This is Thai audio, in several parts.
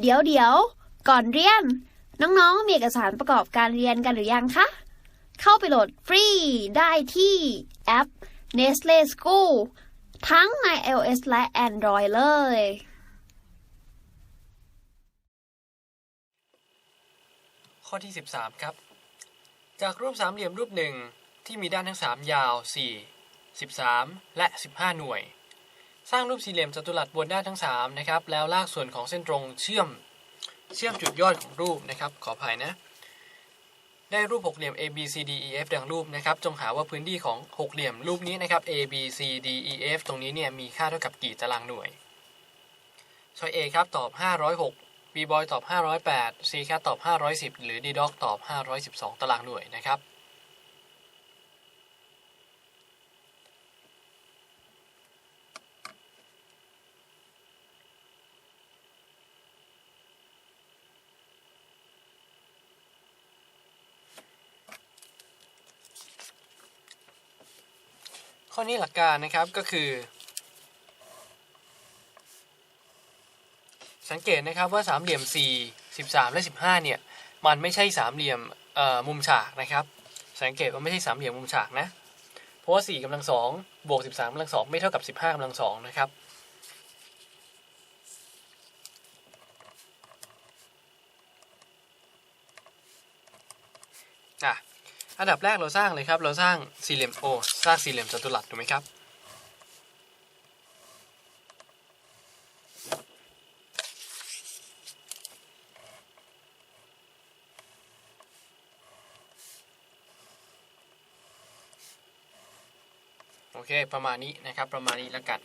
เดี๋ยวเดี๋ยว ก่อนเรียน น้องๆ มีเอกสารประกอบการเรียนกันหรือยังคะ เข้าไปโหลดฟรีได้ที่แอป Nestle School ทั้งใน iOS และ Android เลย ข้อที่ 13 ครับ จากรูปสามเหลี่ยมรูปหนึ่งที่มีด้านทั้ง 3 ยาว 4 13 และ 15 หน่วย สร้างรูปสี่เหลี่ยมจัตุรัสบนด้านทั้ง3นะครับแล้วลากส่วนของเส้นตรงเชื่อมเชื่อมจุดยอดของรูปนะครับขออภัยนะ ได้รูปหกเหลี่ยม A B C D E F ดังรูปนะครับ จงหาว่าพื้นที่ของหกเหลี่ยมรูปนี้นะครับ A B C D E F ตรงนี้เนี่ยมีค่าเท่ากับกี่ตารางหน่วยช้อย A ครับตอบ 506 B boy ตอบ 508 C cat ตอบ 510 หรือ D dog ตอบ 512 ตารางหน่วยนะครับ ข้อนี้หลักการนะครับก็คือ สังเกตนะครับว่าสามเหลี่ยม 4 13 และ 15 เนี่ย มันไม่ใช่สามเหลี่ยมมุมฉากนะครับ สังเกตว่าไม่ใช่สามเหลี่ยมมุมฉากนะ เพราะว่า4กำลัง2บวก 13กำลัง2ไม่เท่ากับ 15กำลัง2นะครับอะ อันดับแรกเราสร้างเลยครับ เราสร้างสี่เหลี่ยมโอสร้างสี่เหลี่ยมจัตุรัสถูกไหมครับ โอเค ประมาณนี้นะครับ ประมาณนี้แล้วกัน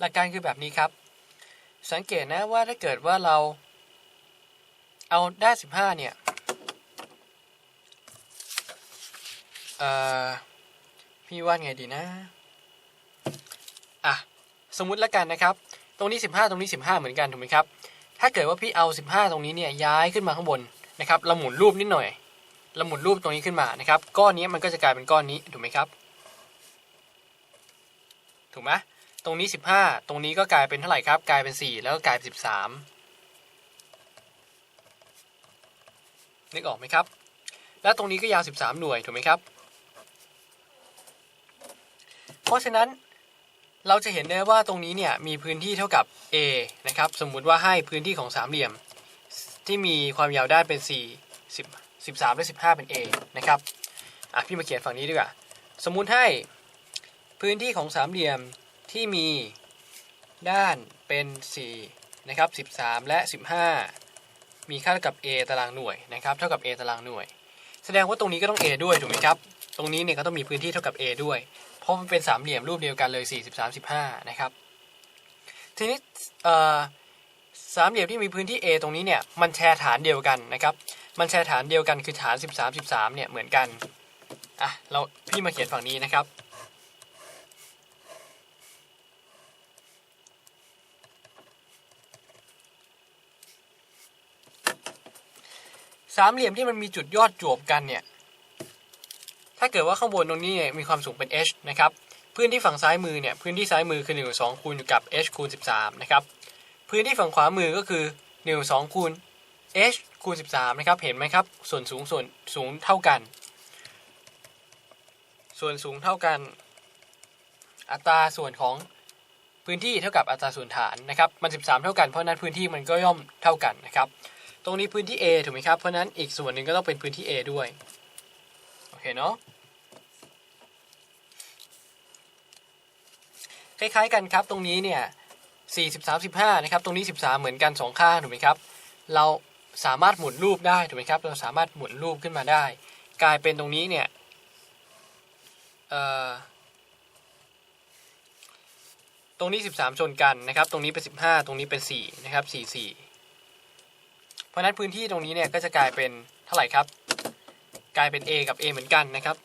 หลักการคือแบบนี้ครับ สังเกตนะว่าถ้าเกิดว่าเราเอาด้าน15เนี่ยพี่ว่าไงดีนะ อะ สมมุติแล้วกันนะครับ ตรงนี้ 15 ตรงนี้ 15 เหมือนกันถูกไหมครับ ถ้าเกิดว่าพี่เอา 15 ตรงนี้เนี่ยย้ายขึ้นมาข้างบนนะครับเราหมุนรูปนิดหน่อยเราหมุนรูปตรงนี้ขึ้นมานะครับ ก้อนนี้มันก็จะกลายเป็นก้อนนี้ถูกไหมครับ ถูกไหม รงนี้ 15 ตรงนี้ก็กลายเป็นเท่าไหร่ครับ กลายเป็น 4 แล้วก็กลายเป็น 13 นึกออกไหมครับ แล้วตรงนี้ก็ยาว 13 หน่วยถูกไหมครับ เพราะฉะนั้นเราจะเห็นได้ว่าตรงนี้เนี่ยมีพื้นที่เท่ากับ A นะครับ สมมุติว่าให้พื้นที่ของสามเหลี่ยม ที่มีความยาวด้านเป็น 4 10 13 และ 15 เป็น A นะครับอะพี่มาเขียนฝั่งนี้ดีกว่า สมมุติให้พื้นที่ของสามเหลี่ยม ที่มีด้านเป็น4นะครับ13 และ 15 มีค่าเท่ากับ a ตารางหน่วยนะครับเท่ากับ a ตารางหน่วย แสดงว่าตรงนี้ก็ต้อง a ด้วยถูกไหมครับ ตรงนี้เนี่ยก็ต้องมีพื้นที่เท่ากับ a ด้วย เพราะมันเป็นสามเหลี่ยมรูปเดียวกันเลย 4 13 15 นะครับ ทีนี้สามเหลี่ยมที่มีพื้นที่ a ตรงนี้เนี่ยมันแชร์ฐานเดียวกันนะครับ มันแชร์ฐานเดียวกันคือฐาน 13 13 เนี่ยเหมือนกันอะเราพี่มาเขียนฝั่งนี้นะครับ สามเหลี่ยมที่มันมีจุดยอดจวบกันเนี่ย ถ้าเกิดว่าข้างบนตรงนี้เนี่ยมีความสูงเป็น h นะครับ พื้นที่ฝั่งซ้ายมือเนี่ย พื้นที่ซ้ายมือคือ1 2คูณอยู่กับ h คูณ13 นะครับ พื้นที่ฝั่งขวามือก็คือ1 2คูณ h คูณ13 นะครับ เห็นไหมครับ ส่วนสูงส่วนสูงเท่ากัน ส่วนสูงเท่ากัน อัตราส่วนของพื้นที่เท่ากับอัตราส่วนฐานนะครับ มัน 13 เท่ากัน เพราะฉะนั้นพื้นที่มันก็ย่อมเท่ากันนะครับ ตรงนี้พื้นที่ A ถูกไหมครับ เพราะนั้นอีกส่วนหนึ่งก็ต้องเป็นพื้นที่ A ด้วย โอเคเนาะ คล้ายๆกันครับ ตรงนี้เนี่ย4 13 15นะครับ ตรงนี้ 13 เหมือนกัน 2 ข้างถูกไหมครับ เราสามารถหมุนรูปได้ถูกไหมครับ เราสามารถหมุนรูปขึ้นมาได้ กลายเป็นตรงนี้เนี่ยตรงนี้ 13 ชนกันนะครับ ตรงนี้เป็น 15 ตรงนี้เป็น 4 นะครับ 4 4 ราะนั้นพื้นที่ตรงนี้เนี่ยก็จะกลายเป็นเท่าไหร่ครับ กลายเป็น A กับ A เหมือนกันนะครับ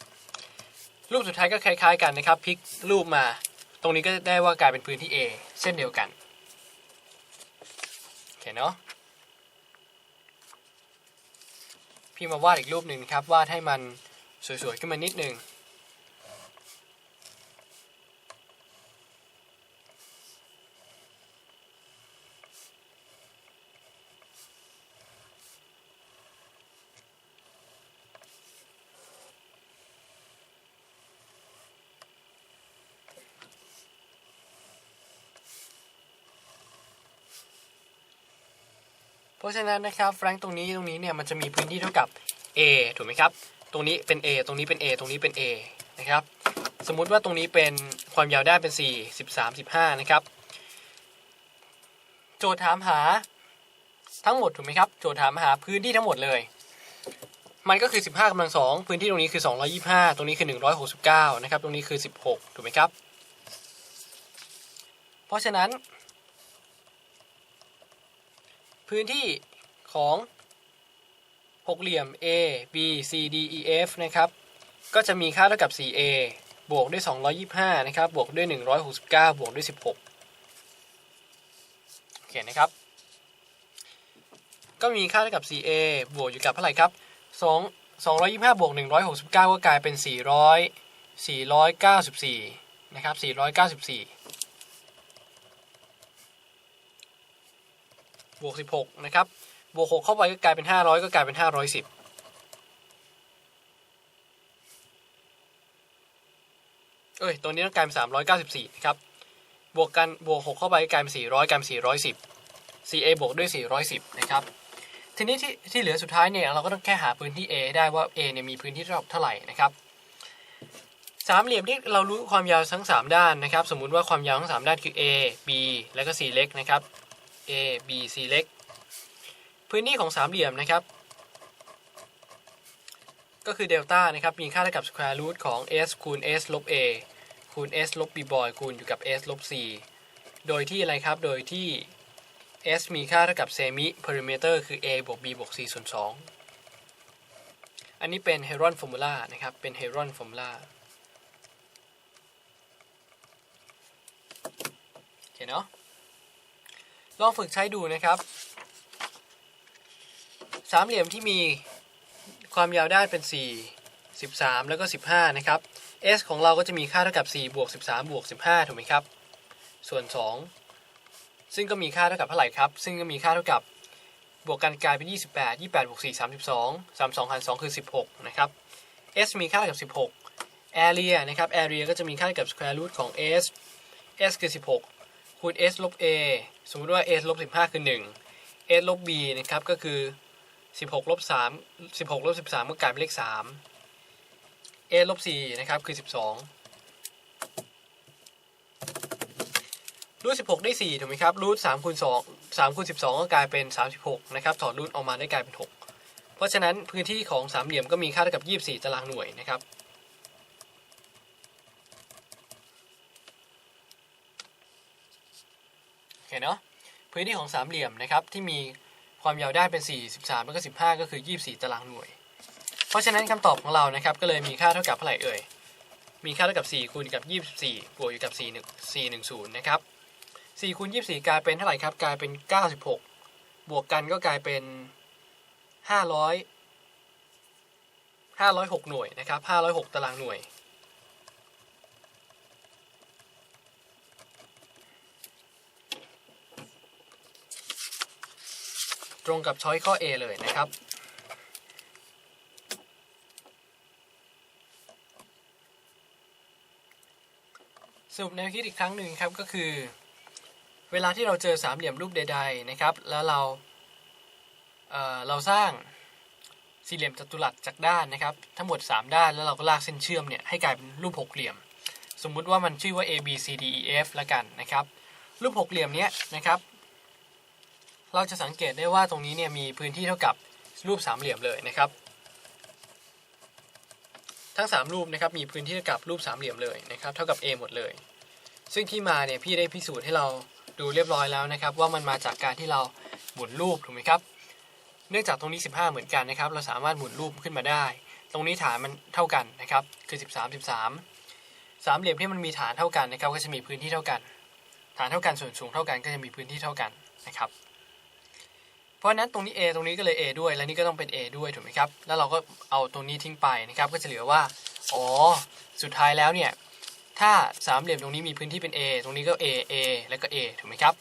รูปสุดท้ายก็คล้าย ๆ กันนะครับพลิกรูปมา ตรงนี้ก็ได้ว่ากลายเป็นพื้นที่ A เส้นเดียวกันโอเคเนาะพี่มาวาดอีกรูปหนึ่งครับวาดให้มันสวยๆขึ้นมานิดนึง เพราะฉะนั้นนะครับแฟรงค์ตรงนี้ตรงนี้เนี่ยมันจะมีพื้นที่เท่ากับ A ถูกไหมครับ ตรงนี้เป็น A ตรงนี้เป็น A ตรงนี้เป็น A นะครับ สมมุติว่าตรงนี้เป็นความยาวด้านเป็น 4 13 15 นะครับ โจทย์ถามหาทั้งหมดถูกไหมครับ โจทย์ถามหาพื้นที่ทั้งหมดเลย มันก็คือ 15กำลังสองพื้นที่ตรงนี้คือ 225 ตรงนี้คือ 169 นะครับ ตรงนี้คือ 16 ถูกไหมครับ เพราะฉะนั้น พื้นที่ของหกเหลี่ยม A B C D E F นะครับ ก็จะมีค่าเท่ากับ 4A บวกด้วย 225 นะครับ บวกด้วย 169 บวกด้วย 16 โอเคนะครับ ก็มีค่าเท่ากับ 4A บวกอยู่กับเท่าไหร่ครับ 2 225 บวก 169 ก็กลายเป็น 400 494 นะครับ 494 บวก 16 นะครับ บวก 6 เข้าไปก็กลายเป็น 500 ก็กลายเป็น 510เอ้ยตัวนี้ต้องกลายเป็น394นะครับ บวกกัน บวก 6 เข้าไปก็กลายเป็น400 กลายเป็น410 4a บวกด้วย 410 นะครับ ทีนี้ที่ที่เหลือสุดท้ายเนี่ยเราก็ต้องแค่หาพื้นที่ a ได้ว่า a เนี่ยมีพื้นที่เท่าไหร่นะครับสามเหลี่ยมที่เรารู้ความยาวทั้ง 3 ด้านนะครับ สมมุติว่าความยาวทั้ง 3 ด้านคือ a b แล้วก็ c เล็กนะครับ a b c เล็ก พื้นที่ของสามเหลี่ยมนะครับ ก็คือเดลต้านะครับ มีค่าเท่ากับ square root ของ s คูณ s ลบ a คูณ s ลบ b บอยคูณอยู่กับ s ลบ c โดยที่อะไรครับ โดยที่ s มีค่าเท่ากับ semi perimeter คือ a บวก b บวก c ส่วน2อันนี้เป็น Heron formula นะครับ เป็น Heron formula โอเคเนาะ ลองฝึกใช้ดูนะครับ สามเหลี่ยมที่มีความยาวด้านเป็น 4 13 แล้วก็ 15 นะครับ s ของเราก็จะมีค่าเท่ากับ 4 บวก 13 บวก 15 ถูกไหมครับ ส่วน 2 ซึ่งก็มีค่าเท่ากับเท่าไหร่ครับ ซึ่งก็มีค่าเท่ากับบวกกันกลายเป็น 28 28บวก4 32 32หาร2คือ 16 นะครับ s มีค่าเท่ากับ 16 area นะครับ area ก็จะมีค่าเท่ากับ square root ของ s s คือ 16 คูณ s ลบ a สมมติว่า s ลบ15 คือ 1 s ลบ b นะครับ ก็คือ 16ลบ3 16ลบ13ก็กลายเป็นเลข3 a ลบ4นะครับ คือ 12รูท16 ได้ 4 ถูกไหมครับรูท3คูณ2 3คูณ12 ก็กลายเป็น 36 นะครับ ถอดรูทออกมาได้กลายเป็น 6 เพราะฉะนั้นพื้นที่ของสามเหลี่ยมก็มีค่าเท่ากับ 24 ตารางหน่วยนะครับ โอ เนาะพื้นที่ของสามเหลี่ยมนะครับที่มีความยาวด้านเป็น 4 13แล้วก็15 ก็คือ 24 ตารางหน่วย เพราะฉะนั้นคำตอบของเรานะครับก็เลยมีค่าเท่ากับเท่าไหร่เอ่ย มีค่าเท่ากับ 4 คูณกับ 24 บวกอยู่กับ 4 1 410 นะครับ 4 คูณ 24 กลายเป็นเท่าไหร่ครับ กลายเป็น 96 บวกกันก็กลายเป็น 500 506 หน่วยนะครับ 506 ตารางหน่วย ตรงกับช้อยข้อ A เลยนะครับ สรุปแนวคิดอีกครั้งหนึ่งครับก็คือ เวลาที่เราเจอสามเหลี่ยมรูปใด ๆนะครับ แล้วเราเเราสร้างสี่เหลี่ยมจัตุรัสจากด้านนะครับ ทั้งหมด 3 ด้านแล้วเราก็ลากเส้นเชื่อมเนี่ยให้กลายเป็นรูปหกเหลี่ยม สมมุติว่ามันชื่อว่า A B C D E F ละกันนะครับ รูปหกเหลี่ยมเนี้ยนะครับ เราจะสังเกตได้ว่าตรงนี้เนี่ยมีพื้นที่เท่ากับรูปสามเหลี่ยมเลยนะครับ ทั้ง 3 รูปนะครับมีพื้นที่เท่ากับรูปสามเหลี่ยมเลยนะครับ เท่ากับ A หมดเลย ซึ่งที่มาเนี่ยพี่ได้พิสูจน์ให้เราดูเรียบร้อยแล้วนะครับ ว่ามันมาจากการที่เราหมุนรูปถูกไหมครับ เนื่องจากตรงนี้ 15 เหมือนกันนะครับ เราสามารถหมุนรูปขึ้นมาได้ ตรงนี้ฐานมันเท่ากันนะครับคือ 13 13 สามเหลี่ยมที่มันมีฐานเท่ากันนะครับ ก็จะมีพื้นที่เท่ากัน ฐานเท่ากันส่วนสูงเท่ากันก็จะมีพื้นที่เท่ากันนะครับ เพราะนั้นตรงนี้ A ตรงนี้ก็เลย A ด้วย และนี่ก็ต้องเป็น A ด้วยถูกไหมครับ แล้วเราก็เอาตรงนี้ทิ้งไปนะครับ ก็จะเหลือว่า อ๋อ สุดท้ายแล้วเนี่ย ถ้าสามเหลี่ยมตรงนี้มีพื้นที่เป็น A ตรงนี้ก็ A A แล้วก็ A ถูกไหมครับ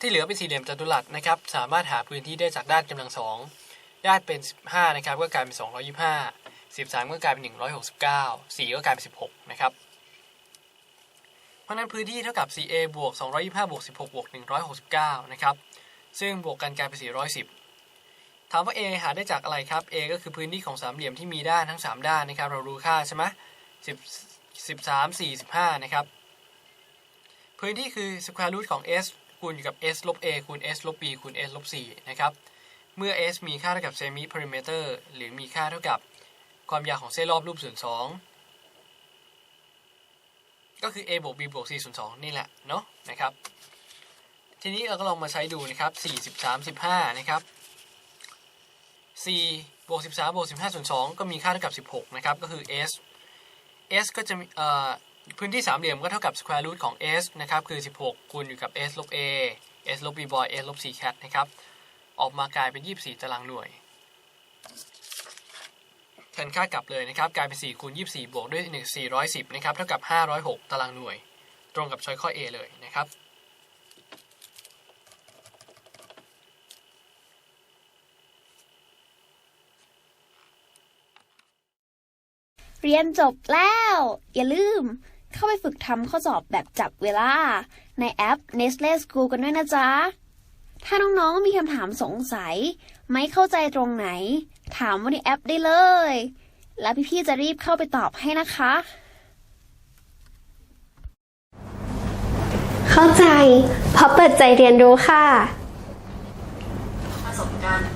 ที่เหลือเป็นสี่เหลี่ยมจัตุรัสนะครับ สามารถหาพื้นที่ได้จากด้านกำลังสองด้านเป็น 15 นะครับ ก็กลายเป็น 225 13 ก็กลายเป็น 169 4 ก็กลายเป็น 16 นะครับ เพราะฉะนั้นพื้นที่เท่ากับ 4a บวก225 บวก 16 บวก 169 นะครับ ซึ่งบวกกันกลายเป็น410 ถามว่า a หาได้จากอะไรครับ a ก็คือพื้นที่ของสามเหลี่ยมที่มีด้านทั้ง 3 ด้านนะครับ เรารู้ค่าใช่ไหม10 13 4 15นะครับ พื้นที่คือ square root ของ s คูณอยู่กับ s ลบ a คูณ s ลบ b คูณ s ลบ 4 นะครับ เมื่อ s มีค่าเท่ากับ semi perimeter หรือมีค่าเท่ากับความยาวของเส้นรอบรูปส่วน2ก็คือ a บวก b บวก c ส่วน2นี่แหละ เนาะนะครับ ทีนี้เราก็ลองมาใช้ดูนะครับ4 13 15นะครับ4บวก13บวก15ส่วน2ก็มีค่าเท่ากับ 16 นะครับ ก็คือ s s ก็จะมีพื้นที่สามเหลี่ยมก็เท่ากับ square root ของ s นะครับ คือ 16 คูณอยู่กับ s ลบ a s ลบ b boy s ลบ c cat นะครับ ออกมากลายเป็น 24 ตารางหน่วยแทนค่ากลับเลยนะครับ กลายเป็น 4 คูณ 24 บวกด้วย 1 410 นะครับ เท่ากับ 506 ตารางหน่วย ตรงกับช้อยข้อ A เลยนะครับ เรียนจบแล้ว อย่าลืม เข้าไปฝึกทำข้อสอบแบบจับเวลา ในแอป Nestle School กันด้วยนะจ๊ะ ถ้าน้องๆมีคำถามสงสัย ไม่เข้าใจตรงไหน ถามว่าในแอปได้เลย แล้วพี่ๆจะรีบเข้าไปตอบให้นะคะ เข้าใจเพราะเปิดใจเรียนรู้ค่ะประสบการณ์